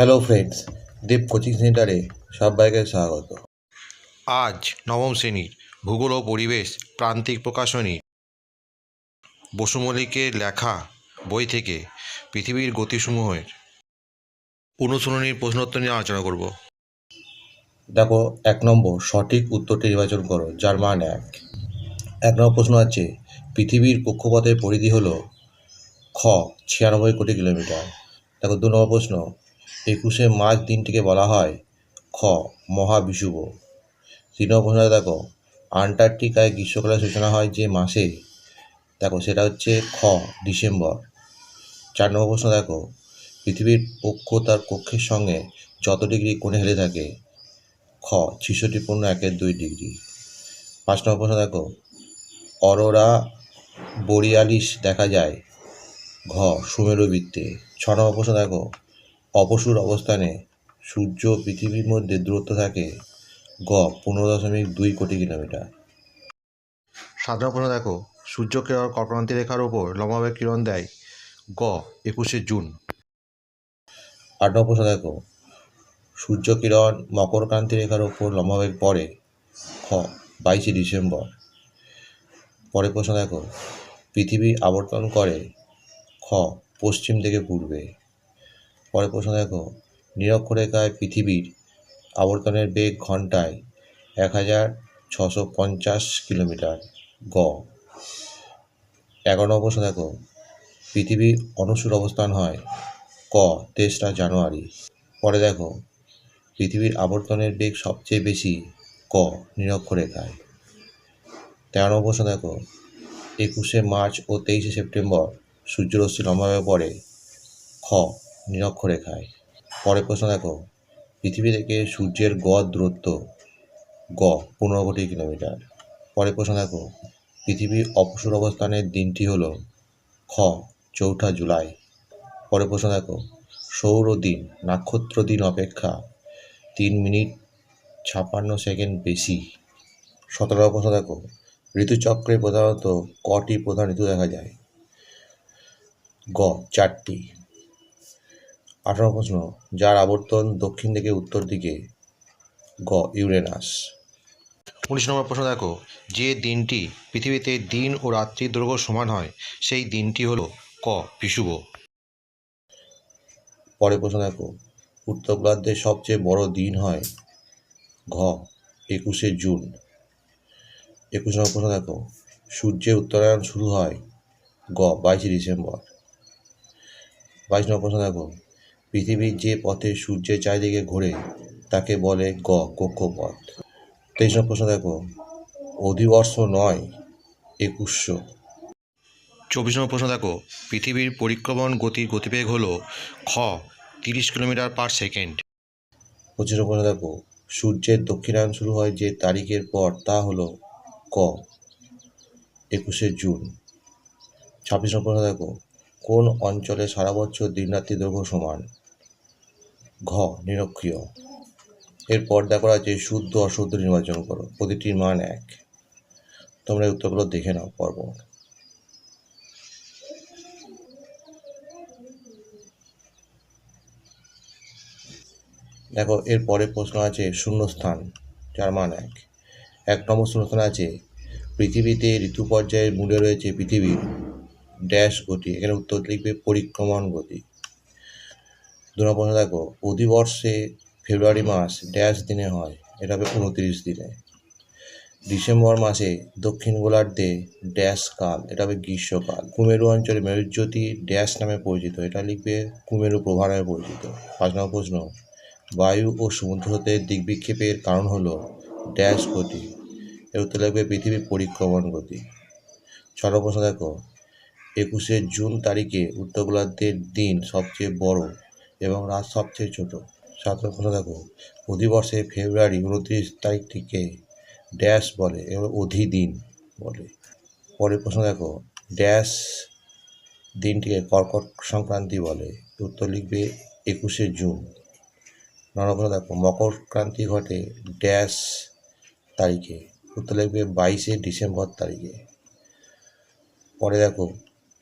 Hello friends দীপ coaching সেন্টারে সবাইকে স্বাগত। আজ নবম শ্রেণির ভূগোল ও পরিবেশ প্রান্তিক প্রকাশনী বসু মল্লিকের লেখা বই থেকে পৃথিবীর গতিসমূহের অনুশীলনীর প্রশ্নোত্তর নিয়ে আলোচনা করব। দেখো এক নম্বর সঠিক উত্তরটি নির্বাচন করো যার মান এক। এক নম্বর প্রশ্ন আছে পৃথিবীর কক্ষপথের পরিধি হলো খ ছিয়ানব্বই কোটি কিলোমিটার। দেখো দু নম্বর প্রশ্ন একুশে মার্চ দিনটিকে বলা হয় খ মহাবিষুব। নম্বর প্রশ্ন দেখো, আন্টার্কটিকায় গ্রীষ্মকালের সূচনা হয় যে মাসে। দেখো, সেটা হচ্ছে খ ডিসেম্বর। চার নম্বর প্রশ্ন দেখো, পৃথিবীর পক্ষ তার কক্ষের সঙ্গে যত ডিগ্রি কোণে হেলে থাকে, খ ছিষট্টি পূর্ণ একের দুই ডিগ্রি। পাঁচ নম্বর প্রশ্ন দেখো, অরোরা বরিয়ালিস দেখা যায়, ঘ সুমেরু বৃত্তে। ছ নম্বর প্রশ্ন দেখো অপসুর অবস্থানে সূর্য পৃথিবীর মধ্যে দূরত্ব থাকে গ পনেরো দশমিক দুই কোটি কিলোমিটার। সাধারণ প্রশ্ন দেখো সূর্য সূর্যকে কল্পনান্তি রেখার ওপর লম্বাভাবে কিরণ দেয়? গ একুশে জুন। আট নম্বর প্রশ্ন দেখো সূর্য কিরণ মকরক্রান্তি রেখার ওপর লম্বাবেগ পড়ে খ বাইশে ডিসেম্বর। পরের প্রশ্ন দেখো পৃথিবী আবর্তন করে খ পশ্চিম থেকে পূর্বে। পরের প্রশ্ন দেখো, নিরক্ষরেখায় পৃথিবীর আবর্তনের বেগ ঘন্টায় এক হাজার ছশো পঞ্চাশ কিলোমিটার গ। এগারো নম্বর প্রশ্ন দেখো, পৃথিবীর অনুসুর অবস্থান হয় ক তেসরা জানুয়ারি। পরে দেখো, পৃথিবীর আবর্তনের বেগ সবচেয়ে বেশি ক নিরক্ষরেখায়। তেরো নম্বর প্রশ্ন দেখো, একুশে মার্চ ও তেইশে সেপ্টেম্বর সূর্যরশ্মি লম্বাভাবে পড়ে খ। নিরক্ষরেখায় পরের প্রশ্ন দেখো, পৃথিবী থেকে সূর্যের গড় দূরত্ব গ, পনেরো কোটি কিলোমিটার। পরের প্রশ্ন দেখো, পৃথিবীর অপসর অবস্থানের দিনটি হলো খ, চৌঠা জুলাই। পরের প্রশ্ন দেখো, সৌর দিন, নক্ষত্র দিন অপেক্ষা তিন মিনিট ছাপান্ন সেকেন্ড বেশি। সতেরো প্রশ্ন দেখো ঋতুচক্রে প্রধানত কটি প্রধান ঋতু দেখা যায়? গ, চারটি। আঠারো প্রশ্ন যার আবর্তন দক্ষিণ থেকে উত্তর দিকে গ ইউরেনাস। উনিশ নম্বর প্রশ্ন দেখো যে দিনটি পৃথিবীতে দিন ও রাত্রির দৈর্ঘ্য সমান হয় সেই দিনটি হলো ক বিষুব পরের প্রশ্ন দেখো উত্তর গোলার্ধের সবচেয়ে বড় দিন হয় ঘ একুশে জুন। একুশ নম্বর প্রশ্ন দেখো সূর্যের উত্তরায়ণ শুরু হয় গ বাইশে ডিসেম্বর। বাইশ নম্বর প্রশ্ন দেখো পৃথিবীর যে পথে সূর্যের চারিদিকে ঘোরে তাকে বলে গ কক্ষপথ। তেইশ নম্বর প্রশ্ন দেখো অধিবর্ষ নয় একুশশো। চব্বিশ নম্বর প্রশ্ন দেখো পৃথিবীর পরিক্রমণ গতির গতিবেগ হলো খ তিরিশ কিলোমিটার পার সেকেন্ড। পঁচিশ নম্বর প্রশ্ন দেখো সূর্যের দক্ষিণায়ন শুরু হয় যে তারিখের পর তা হলো ক একুশে জুন। ছাব্বিশ নম্বর প্রশ্ন দেখো কোন অঞ্চলে সারা বছর দিনরাত্রি দৈর্ঘ্য সমান? ঘ, নিরক্ষীয়। এরপর দেখা আছে শুদ্ধ অশুদ্ধ নির্বাচন করো, প্রতিটির মান এক। তোমরা উত্তরগুলো দেখে নাও পরপর দেখো, এর পরে প্রশ্ন আছে শূন্যস্থান, যার মান এক। এক নম্বর শূন্যস্থান আছে, পৃথিবীতে ঋতু পর্যায়ের মূলে রয়েছে পৃথিবীর ড্যাশ গতি। এখানে উত্তর লিখবে পরিক্রমণ গতি। দু দেখো, অধিবর্ষে ফেব্রুয়ারি মাস ড্যাশ দিনে হয়, এটা হবে উনত্রিশ দিনে। ডিসেম্বর মাসে দক্ষিণ গোলার্ধে ড্যাশ কাল, এটা হবে গ্রীষ্মকাল। কুমেরু অঞ্চলে মেরুজ্যোতি ড্যাশ নামে পরিচিত, এটা লিখবে কুমেরু প্রভা নামে পরিচিত। পাঁচ নম্বর প্রশ্ন, বায়ু ও সমুদ্র হতে কারণ হলো ড্যাশ গতি, এর উত্তর লাগবে পৃথিবীর পরিক্রমণ গতি। ছ নম্বর প্রশ্ন দেখো, একুশে জুন তারিখে উত্তর গোলার্ধের দিন সবচেয়ে বড় এবং রাত সবচেয়ে ছোট। সাত নম্বর প্রশ্ন দেখো অধিবর্ষে ফেব্রুয়ারি উনত্রিশ তারিখটিকে ড্যাশ বলে এবং অধিদিন বলে। পরের প্রশ্ন দেখো, ড্যাশ দিনটিকে কর্কট সংক্রান্তি বলে। উত্তর লিখবে একুশে জুন। নরপ্রশ্ন দেখো, মকর ক্রান্তি ঘটে ড্যাশ তারিখে। উত্তর লিখবে বাইশে ডিসেম্বর তারিখে। পরে দেখো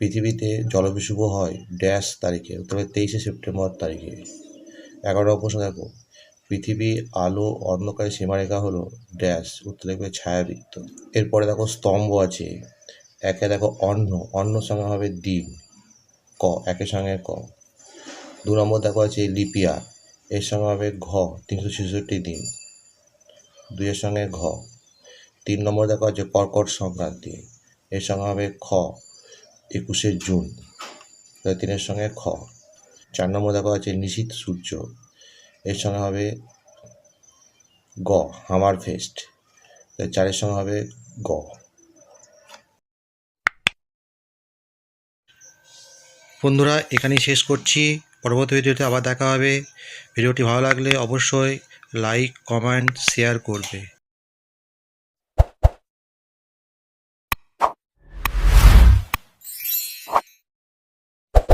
পৃথিবীতে জলবিশুভ হয় ড্যাশ তারিখে উত্তরে তেইশে সেপ্টেম্বর তারিখে। এগারো প্রশ্ন দেখো পৃথিবী, আলো অন্ধকারের সীমারেখা হলো ড্যাশ, উত্তর লিখবে ছায়াবৃত্ত। এরপরে দেখো স্তম্ভ আছে। একে দেখো অন্ন অন্ন সঙ্গে হবে দিন, ক একের সঙ্গে ক। দু নম্বর দেখো আছে লিপিয়া, এর সঙ্গে হবে ঘ, তিনশো ছেষট্টি দিন, দুইয়ের সঙ্গে ঘ। তিন নম্বর দেখো আছে কর্কট সংক্রান্তি, এর সঙ্গে হবে খ একুশে জুন তিনের সঙ্গে খ। চার নম্বর দেখো আছে নিশীত সূর্য। এর সঙ্গে হবে গ, হামার ফেস্ট। চারের সঙ্গে হবে গ। বন্ধুরা, এখানেই শেষ করছি। পরবর্তী ভিডিওতে আবার দেখা হবে। ভিডিওটি ভালো লাগলে অবশ্যই লাইক, কমেন্ট, শেয়ার করবে।